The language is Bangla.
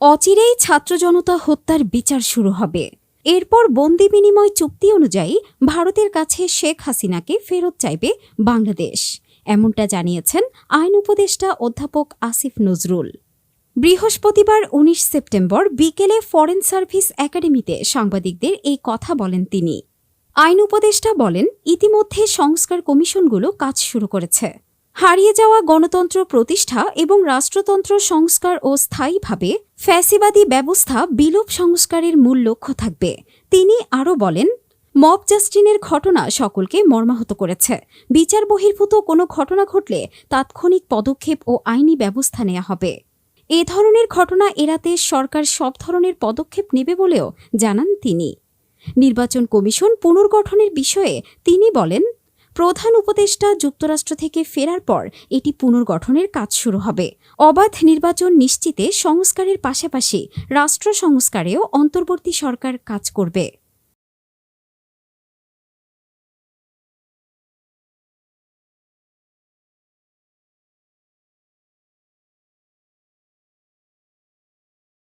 অচিরেই ছাত্র জনতা হত্যার বিচার শুরু হবে। এরপর বন্দি বিনিময় চুক্তি অনুযায়ী ভারতের কাছে শেখ হাসিনাকে ফেরত চাইবে বাংলাদেশ। এমনটা জানিয়েছেন আইন উপদেষ্টা অধ্যাপক আসিফ নজরুল। বৃহস্পতিবার ১৯ সেপ্টেম্বর বিকেলে ফরেন সার্ভিস একাডেমিতে সাংবাদিকদের এই কথা বলেন তিনি। আইন উপদেষ্টা বলেন, ইতিমধ্যে সংস্কার কমিশনগুলো কাজ শুরু করেছে। হারিয়ে যাওয়া গণতন্ত্র প্রতিষ্ঠা এবং রাষ্ট্রতন্ত্র সংস্কার ও স্থায়ীভাবে ফ্যাসিবাদী ব্যবস্থা বিলোপ সংস্কারের মূল লক্ষ্য থাকবে। তিনি আরও বলেন, মব জাস্টিনের ঘটনা সকলকে মর্মাহত করেছে। বিচার বহির্ভূত কোনো ঘটনা ঘটলে তাৎক্ষণিক পদক্ষেপ ও আইনি ব্যবস্থা নেওয়া হবে। এ ধরনের ঘটনা এড়াতে সরকার সব ধরনের পদক্ষেপ নেবে বলেও জানান তিনি। নির্বাচন কমিশন পুনর্গঠনের বিষয়ে তিনি বলেন প্রধান উপদেষ্টা যুক্তরাষ্ট্র থেকে ফেরার পর এটি পুনর্গঠনের কাজ শুরু হবে। অবাধ নির্বাচন নিশ্চিতে সংস্কারের পাশাপাশি রাষ্ট্র সংস্কারেও অন্তর্বর্তী সরকার কাজ করবে।